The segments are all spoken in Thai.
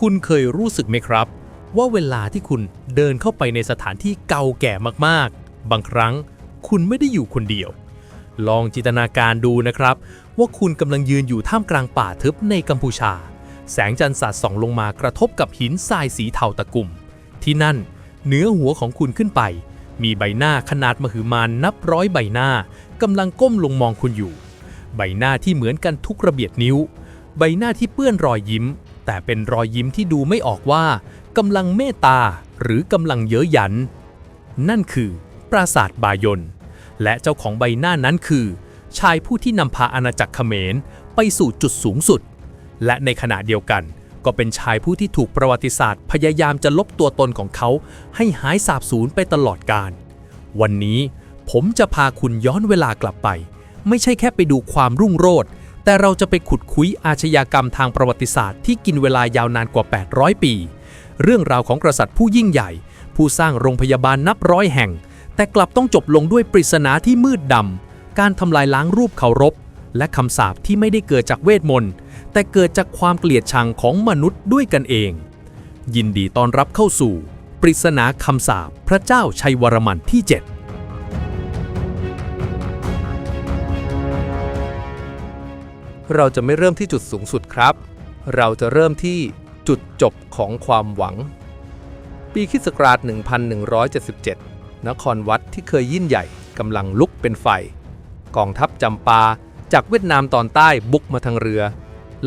คุณเคยรู้สึกไหมครับ ว่าเวลาที่คุณเดินเข้าไปในสถานที่เก่าแก่มากๆ บางครั้งคุณไม่ได้อยู่คนเดียว ลองจินตนาการดูนะครับ ว่าคุณกำลังยืนอยู่ท่ามกลางป่าทึบในกัมพูชา แสงจันทร์สาดส่องลงมากระทบกับหินทรายสีเทาตะกุ่ม ที่นั่นเหนือหัวของคุณขึ้นไป มีใบหน้าขนาดมหึมานนับร้อยใบหน้ากำลังก้มลงมองคุณอยู่ ใบหน้าที่เหมือนกันทุกระเบียดนิ้ว ใบหน้าที่เปื้อนรอยยิ้ม แต่เป็นรอยยิ้มที่ดูไม่ออกว่ากำลังเมตตาหรือกำลังเย้ยหยัน นั่นคือ ปราสาทบายน และเจ้าของใบหน้านั้นคือ ชายผู้ที่นำพาอาณาจักรเขมรไปสู่จุดสูงสุด และในขณะเดียวกัน ก็เป็นชายผู้ที่ถูกประวัติศาสตร์ พยายามจะลบตัวตนของเขา ให้หายสาบสูญไปตลอดกาลวันนี้ผมจะพาคุณย้อนเวลากลับไป ไม่ใช่แค่ไปดูความรุ่งโรจน์ แต่เราจะไปขุดคุยอาชญากรรมทางประวัติศาสตร์ที่กินเวลายาวนานกว่า 800 ปี เรื่องราวของกษัตริย์ผู้ยิ่งใหญ่ ผู้สร้างโรงพยาบาลนับร้อยแห่ง แต่กลับต้องจบลงด้วยปริศนาที่มืดดำ การทำลายล้างรูปเคารพ และคำสาปที่ไม่ได้เกิดจากเวทมนต์ แต่เกิดจากความเกลียดชังของมนุษย์ด้วยกันเอง ยินดีต้อนรับเข้าสู่ ปริศนาคำสาปพระเจ้าชัยวรมันที่ 7 เราจะไม่เริ่มที่จุดสูงสุดครับ เราจะเริ่มที่จุดจบของความหวัง ปีคริสต์ศักราช 1177 นครวัดที่เคยยิ่งใหญ่กำลังลุกเป็นไฟ กองทัพจำปาจากเวียดนามตอนใต้บุกมาทางเรือ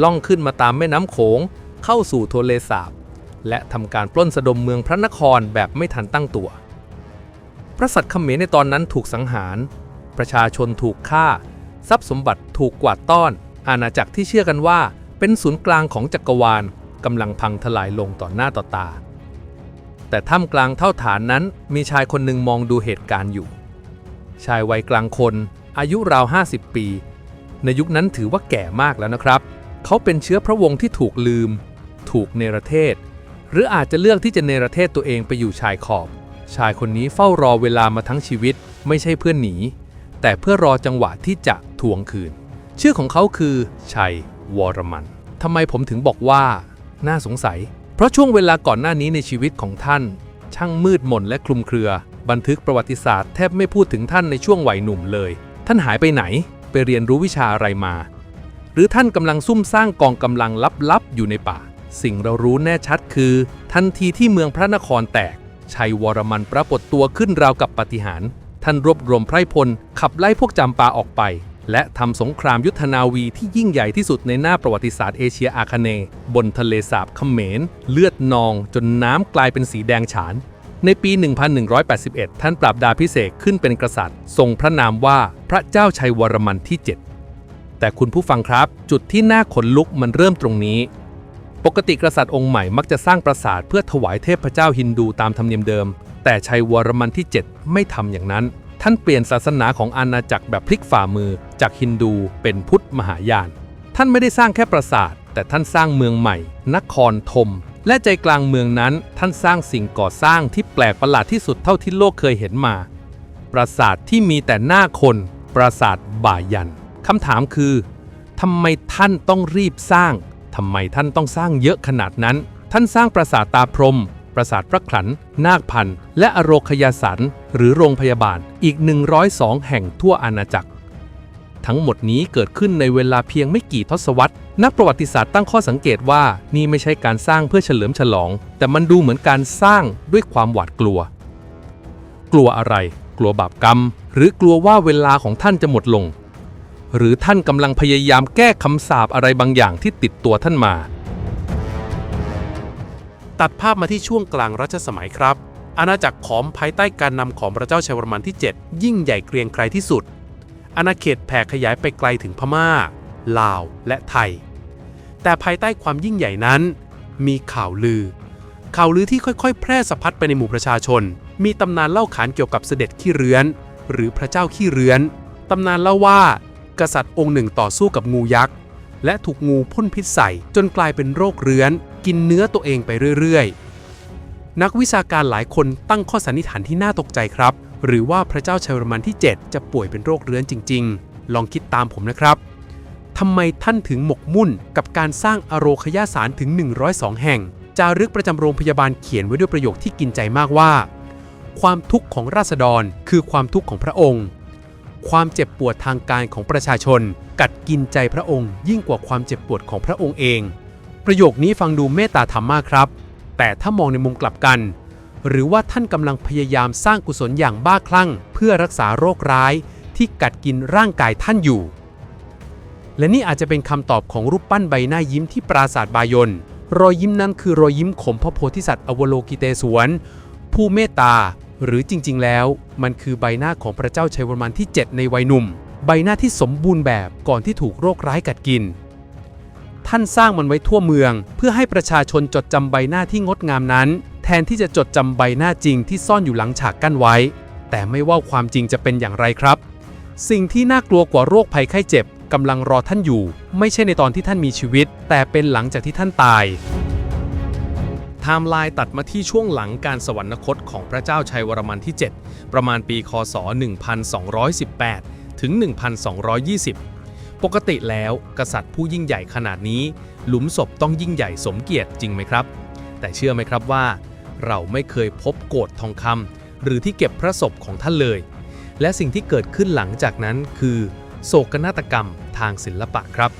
ล่องขึ้นมาตามแม่น้ำโขง เข้าสู่โทเลสาบ และทำการปล้นสะดมเมืองพระนครแบบไม่ทันตั้งตัว พระสัตว์เขมรในตอนนั้นถูกสังหาร ประชาชนถูกฆ่า ทรัพย์สมบัติถูกกวาดต้อน อาณาจักรที่เชื่อกันว่าเป็นศูนย์กลางของจักรวาลกำลังพังทลายลงต่อหน้าต่อตา แต่ท่ามกลางเท่าฐานนั้นมีชายคนหนึ่งมองดูเหตุการณ์อยู่ ชายวัยกลางคน อายุราว 50 ปี ในยุคนั้นถือว่าแก่มากแล้วนะครับ เขาเป็นเชื้อพระวงศ์ที่ถูกลืม ถูกเนรเทศ หรืออาจจะเลือกที่จะเนรเทศตัวเองไปอยู่ชายขอบ ชายคนนี้เฝ้ารอเวลามาทั้งชีวิต ไม่ใช่เพื่อหนี แต่เพื่อรอจังหวะที่จะทวงคืน ชื่อของเขาคือ ชัยวรมันทำไมผมถึงบอกว่า น่าสงสัย เพราะช่วงเวลาก่อนหน้านี้ในชีวิตของท่าน ช่างมืดมนและคลุมเครือ บันทึกประวัติศาสตร์แทบไม่พูดถึงท่านในช่วงวัยหนุ่มเลย ท่านหายไปไหน ไปเรียนรู้วิชาอะไรมา หรือท่านกำลังซุ่มสร้างกองกำลังลับๆอยู่ในป่า สิ่งเรารู้แน่ชัดคือ ทันทีที่เมืองพระนครแตก ชัยวรมันปรากฏตัวขึ้นราวกับปาฏิหาริย์ท่านรวบรวมไพรพลขับไล่พวกจำปาออกไป และทำสงครามยุทธนาวีที่ยิ่งใหญ่ที่สุดในหน้าประวัติศาสตร์เอเชียอาคเนย์บนทะเลสาบเขมร เลือดนองจนน้ำกลายเป็นสีแดงฉาน ในปี 1181 ท่านปราบดาพิเศษขึ้นเป็นกษัตริย์ ทรงพระนามว่าพระเจ้าชัยวรมันที่ 7 แต่คุณผู้ฟังครับ จุดที่น่าขนลุกมันเริ่มตรงนี้ ปกติกษัตริย์องค์ใหม่มักจะสร้างปราสาทเพื่อถวายเทพเจ้าฮินดูตามธรรมเนียมเดิม แต่ชัยวรมันที่ 7 ไม่ทำอย่างนั้น ท่านเปลี่ยนศาสนาของอาณาจักรแบบพลิกฝ่ามือจากฮินดูเป็นพุทธมหายาน ท่านไม่ได้สร้างแค่ปราสาท แต่ท่านสร้างเมืองใหม่ นครธม และใจกลางเมืองนั้นท่านสร้างสิ่งก่อสร้างที่แปลกประหลาดที่สุดเท่าที่โลกเคยเห็นมา ปราสาทที่มีแต่หน้าคน ปราสาทบ่ายันคำถามคือทำไมท่านต้องรีบสร้างทำไมท่านต้องสร้างเยอะขนาดนั้น ท่านสร้างปราสาทตาพรม ปราสาทพระขลัน นาคพันธ์และอโรคยาสันหรือโรงพยาบาลอีก 102 แห่งทั่วอาณาจักร ทั้งหมดนี้เกิดขึ้นในเวลาเพียงไม่กี่ทศวรรษ นักประวัติศาสตร์ตั้งข้อสังเกตว่านี่ไม่ใช่การสร้างเพื่อเฉลิมฉลอง แต่มันดูเหมือนการสร้างด้วยความหวาดกลัว กลัวอะไร กลัวบาปกรรม หรือกลัวว่าเวลาของท่านจะหมดลง หรือท่านกำลังพยายามแก้คำสาปอะไรบางอย่างที่ติดตัวท่านมา ตัดภาพมาที่ช่วงกลางรัชสมัยครับ อาณาจักรขอมภายใต้การนำของพระเจ้าชัยวรมันที่ 7 ยิ่งใหญ่เกรียงไกรที่สุด อาณาเขตแผ่ขยายไปไกลถึงพม่า ลาว และไทย แต่ภายใต้ความยิ่งใหญ่นั้น มีข่าวลือ ข่าวลือที่ค่อยๆ แพร่สะพัดไปในหมู่ประชาชน มีตำนานเล่าขานเกี่ยวกับเสด็จขี้เรื้อน หรือพระเจ้าขี้เรื้อน ตำนานเล่าว่า กษัตริย์องค์หนึ่งต่อสู้กับงูยักษ์ และถูกงูพ่นพิษใส่จนกลายเป็นโรคเรื้อน กินเนื้อตัวเองไปเรื่อยๆ นักวิชาการหลายคนตั้งข้อสันนิษฐานที่น่าตกใจครับ หรือว่าพระเจ้าชัยวรมันที่ 7 จะป่วยเป็นโรคเรื้อนจริง ๆ ลองคิดตามผมนะครับทำไมท่านถึงหมกมุ่นกับการสร้างอโรคยาสารถึง 102 แห่ง จารึกประจำโรงพยาบาลเขียนไว้ด้วยประโยคที่กินใจมากว่า ความทุกข์ของราษฎรคือความทุกข์ของพระองค์ ความเจ็บปวดทางกายของประชาชน กัดกินใจพระองค์ ยิ่งกว่าความเจ็บปวดของพระองค์เอง ประโยคนี้ฟังดูเมตตาธรรมมากครับ แต่ถ้ามองในมุมกลับกัน หรือว่าท่านกำลังพยายามสร้างกุศลอย่างบ้าคลั่ง เพื่อรักษาโรคร้ายที่กัดกินร่างกายท่านอยู่ และนี่อาจจะเป็นคำตอบของรูปปั้นใบหน้ายิ้มที่ปราสาทบายนรอยยิ้มนั้นคือรอยยิ้มของพระโพธิสัตว์อวโลกิเตศวรผู้เมตตา หรือจริง ๆ แล้ว มันคือใบหน้าของพระเจ้าชัยวรมันที่ 7 ในวัยหนุ่ม ใบหน้าที่สมบูรณ์แบบก่อนที่ถูกโรคร้ายกัดกิน ท่านสร้างมันไว้ทั่วเมือง เพื่อให้ประชาชนจดจำใบหน้าที่งดงามนั้น แทนที่จะจดจำใบหน้าจริงที่ซ่อนอยู่หลังฉากกั้นไว้ แต่ไม่ว่าความจริงจะเป็นอย่างไรครับ สิ่งที่น่ากลัวกว่าโรคภัยไข้เจ็บกำลังรอท่านอยู่ ไม่ใช่ในตอนที่ท่านมีชีวิต แต่เป็นหลังจากที่ท่านตาย ทม์ไลน์ตัดมาที่ช่วงหลังการสวรรคตของพระเจ้าชัยวรมันที่ 7 ประมาณปีคศ 1218 ถึง 1220 ปกติแล้วกษัตริย์ผู้ยิ่งใหญ่ขนาดนี้ หลุมศพต้องยิ่งใหญ่สมเกียรติจริงไหมครับ แต่เชื่อไหมครับว่า เราไม่เคยพบโกดทองคำหรือที่เก็บพระศพของท่านเลย และสิ่งที่เกิดขึ้นหลังจากนั้นคือ โศกนาฏกรรมทางศิลปะครับ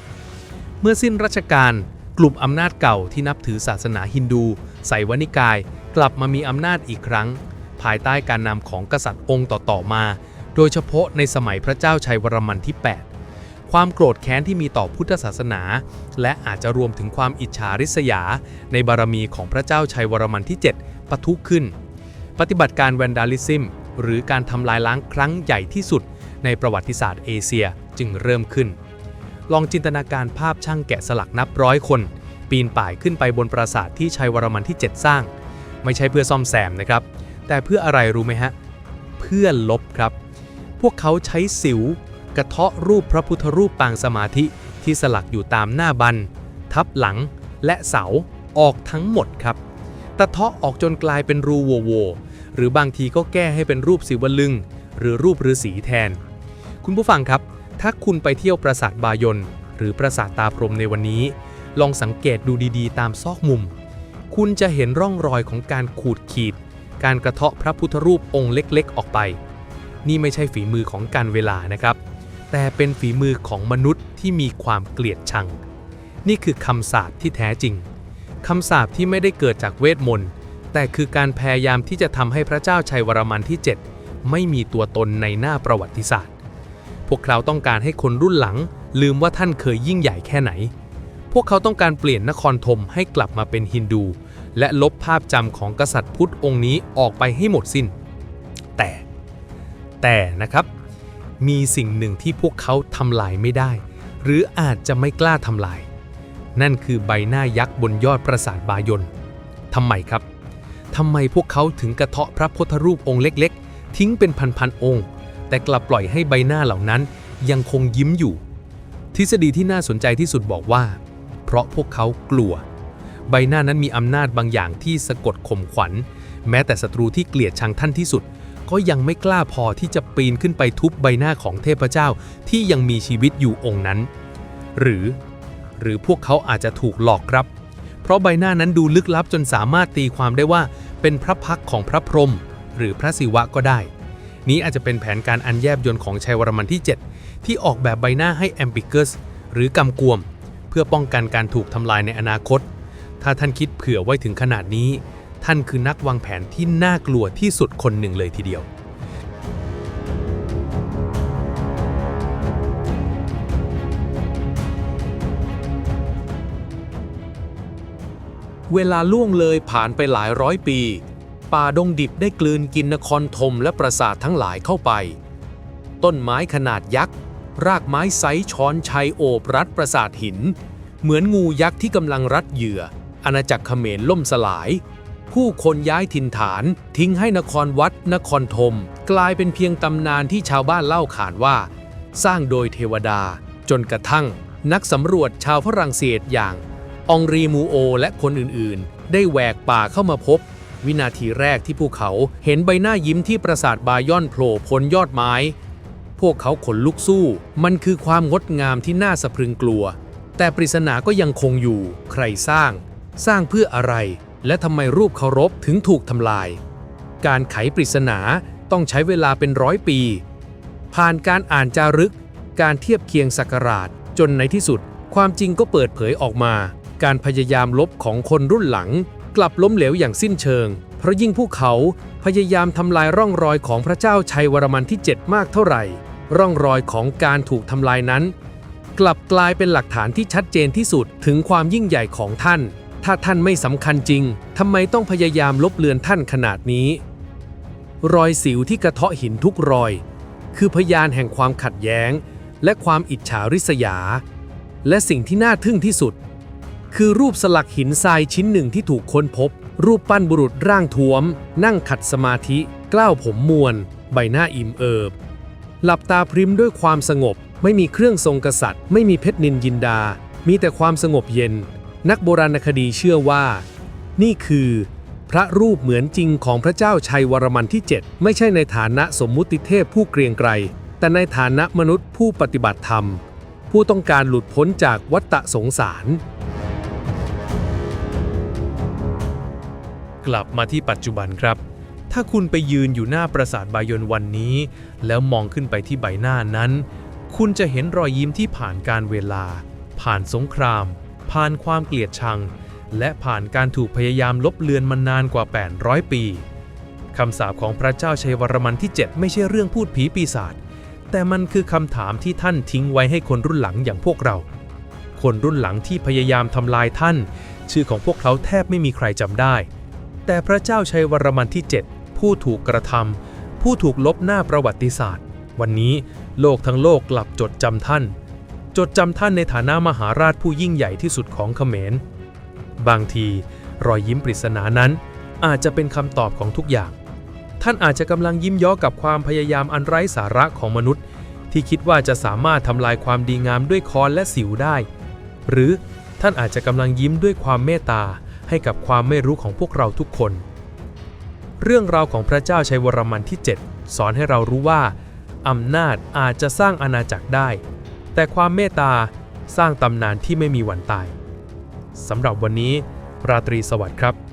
เมื่อสิ้นรัชกาลกลุ่มอำนาจเก่าที่นับถือศาสนาฮินดู ไสวนิกายกลับมามีอำนาจอีกครั้ง ภายใต้การนำของกษัตริย์องค์ต่อๆมา โดยเฉพาะในสมัยพระเจ้าชัยวรมันที่ 8 ความโกรธแค้นที่มีต่อพุทธศาสนา และอาจจะรวมถึงความอิจฉาริษยา ในบารมีของพระเจ้าชัยวรมันที่ 7 ปะทุขึ้น ปฏิบัติการแวนดาลิซึมหรือการทำลายล้างครั้งใหญ่ที่สุด ในประวัติศาสตร์เอเชียจึงเริ่มขึ้น ลองจินตนาการภาพช่างแกะสลักนับร้อยคน ปีนป่ายขึ้นไปบนปราสาทที่ชัยวรมันที่ 7 สร้าง ไม่ใช่เพื่อซ่อมแซมนะครับ แต่เพื่ออะไรรู้ไหมฮะ เพื่อลบครับ พวกเขาใช้สิว กระเทาะรูปพระพุทธรูปปางสมาธิที่สลักอยู่ตามหน้าบัน ทับหลังและเสาออกทั้งหมดครับตะเทาะออกจนกลายเป็นรูโวๆหรือบางทีก็แก้ให้เป็นรูปศิวลึง หรือรูปฤาษีแทน คุณผู้ฟังครับ ถ้าคุณไปเที่ยวปราสาทบายนหรือปราสาทตาพรหมในวันนี้ ลองสังเกตดูดีๆ ตามซอกมุม คุณจะเห็นร่องรอยของการขูดขีด การกระเทาะพระพุทธรูปองค์เล็กๆ ออกไป นี่ไม่ใช่ฝีมือของการเวลานะครับ แต่เป็นฝีมือของมนุษย์ที่มีความเกลียดชัง นี่คือคำสาปที่แท้จริงคำสาปที่ไม่ได้เกิดจากเวทมนต์ แต่คือการพยายามที่จะทำให้พระเจ้าชัยวรมันที่ 7 ไม่มีตัวตนในหน้าประวัติศาสตร์ พวกเขาต้องการให้คนรุ่นหลัง ลืมว่าท่านเคยยิ่งใหญ่แค่ไหน พวกเขาต้องการเปลี่ยนนครธมให้กลับมาเป็นฮินดู และลบภาพจำของกษัตริย์พุทธองค์นี้ออกไปให้หมดสิน้น แต่ แต่นะครับ มีสิ่งหนึ่งที่พวกเขาทำลายไม่ได้ หรืออาจจะไม่กล้าทำลาย นั่นคือใบหน้ายักษ์บนยอดปราสาทบายนทำไมครับทำไมพวกเขาถึงกระเทาะพระพุทธรูปองค์เล็ก ๆ ทิ้งเป็นพันๆองค์ แต่กลับปล่อยให้ใบหน้าเหล่านั้นยังคงยิ้มอยู่ ทฤษฎีที่น่าสนใจที่สุดบอกว่า เพราะพวกเขากลัว ใบหน้านั้นมีอำนาจบางอย่างที่สะกดข่มขวัญ แม้แต่ศัตรูที่เกลียดชังท่านที่สุด ก็ยังไม่กล้าพอที่จะปีนขึ้นไปทุบใบหน้าของเทพเจ้าที่ยังมีชีวิตอยู่องค์นั้น หรือ หรือพวกเขาอาจจะถูกหลอกครับ เพราะใบหน้านั้นดูลึกลับจนสามารถตีความได้ว่า เป็นพระพักของพระพรหมหรือพระศิวะก็ได้ นี้อาจจะเป็นแผนการอันแยบยลของชัยวรมันที่ 7 ที่ออกแบบใบหน้าให้แอมบิเกสหรือกำกวม เพื่อป้องกันการถูกทำลายในอนาคต ถ้าท่านคิดเผื่อไว้ถึงขนาดนี้ ท่านคือนักวางแผนที่น่ากลัวที่สุดคนหนึ่งเลยทีเดียว เวลาล่วงเลยผ่านไปหลายร้อยปี ป่าดงดิบได้กลืนกินนครธมและปราสาททั้งหลายเข้าไป ต้นไม้ขนาดยักษ์ รากไม้ไซช้อนชัยโอบรัดปราสาทหิน เหมือนงูยักษ์ที่กำลังรัดเหยื่อ อาณาจักรเขมรล่มสลาย ผู้คนย้ายถิ่นฐานทิ้งให้นครวัดนครธมกลายเป็นเพียงตำนานที่ชาวบ้านเล่าขานว่า สร้างโดยเทวดา จนกระทั่ง นักสำรวจชาวฝรั่งเศสอย่าง องรีมูโอ และคนอื่นๆ ได้แหวกป่าเข้ามาพบวินาทีแรกที่พวกเขาเห็นใบหน้ายิ้มที่ปราสาทบายอนโผล่พ้นยอดไม้ พวกเขาขนลุกสู้ มันคือความงดงามที่น่าสะพรึงกลัว แต่ปริศนาก็ยังคงอยู่ ใครสร้าง สร้างเพื่ออะไร และทำไมรูปเคารพถึงถูกทำลาย การไขปริศนาต้องใช้เวลาเป็นร้อยปี ผ่านการอ่านจารึก การเทียบเคียงสักการะจนในที่สุด ความจริงก็เปิดเผยออกมา การพยายามลบของคนรุ่นหลัง กลับล้มเหลวอย่างสิ้นเชิง เพราะยิ่งพวกเขาพยายามทำลายร่องรอยของพระเจ้าชัยวรมันที่ 7 มากเท่าไหร่ ร่องรอยของการถูกทำลายนั้น กลับกลายเป็นหลักฐานที่ชัดเจนที่สุดถึงความยิ่งใหญ่ของท่าน ถ้าท่านไม่สำคัญจริงทำไมต้องพยายามลบเลือนท่านขนาดนี้ รอยสิวที่กระเทาะหินทุกรอย คือพยานแห่งความขัดแย้ง และความอิจฉาริษยา และสิ่งที่น่าทึ่งที่สุด คือรูปสลักหินทรายชิ้นหนึ่งที่ถูกค้นพบ รูปปั้นบุรุษร่างท้วม นั่งขัดสมาธิกล้าวผมมวน ใบหน้าอิ่มเอิบ หลับตาพริมด้วยความสงบ ไม่มีเครื่องทรงกษัตริย์ ไม่มีเพชรนินยินดา มีแต่ความสงบเย็น นักโบราณคดีเชื่อว่า นี่คือ พระรูปเหมือนจริงของพระเจ้าชัยวรมันที่ 7 ไม่ใช่ในฐานะสมมุติเทพผู้เกรียงไกร แต่ในฐานะมนุษย์ผู้ปฏิบัติธรรม ผู้ต้องการหลุดพ้นจากวัฏสงสาร กลับมาที่ปัจจุบันครับ ถ้าคุณไปยืนอยู่หน้าปราสาทบายอนวันนี้ แล้วมองขึ้นไปที่ใบหน้านั้น คุณจะเห็นรอยยิ้มที่ผ่านการเวลา ผ่านสงคราม ผ่านความเกลียดชัง และผ่านการถูกพยายามลบเลือนมานานกว่า 800 ปีคำสาปของพระเจ้าชัยวรมันที่ 7 ไม่ใช่เรื่องพูดผีปีศาจแต่มันคือคำถามที่ท่านทิ้งไว้ให้คนรุ่นหลังอย่างพวกเรา คนรุ่นหลังที่พยายามทำลายท่าน ชื่อของพวกเขาแทบไม่มีใครจำได้ แต่พระเจ้าชัยวรมันที่ 7 ผู้ถูกกระทำผู้ถูกลบหน้าประวัติศาสตร์ วันนี้โลกทั้งโลกกลับจดจำท่าน จดจำท่านในฐานะมหาราชผู้ยิ่งใหญ่ที่สุดของเขมร บางทีรอยยิ้มปริศนานั้น อาจจะเป็นคำตอบของทุกอย่าง ท่านอาจจะกำลังยิ้มย่อกับความพยายามอันไร้สาระของมนุษย์ ที่คิดว่าจะสามารถทำลายความดีงามด้วยคอนและสิวได้ หรือท่านอาจจะกำลังยิ้มด้วยความเมตตา ให้กับความไม่รู้ของพวกเราทุกคน เรื่องราวของพระเจ้าชัยวรมันที่ 7 สอนให้เรารู้ว่าอำนาจอาจจะสร้างอาณาจักรได้ แต่ความเมตตาสร้างตำนานที่ไม่มีวันตายสำหรับวันนี้ ราตรีสวัสดิ์ครับ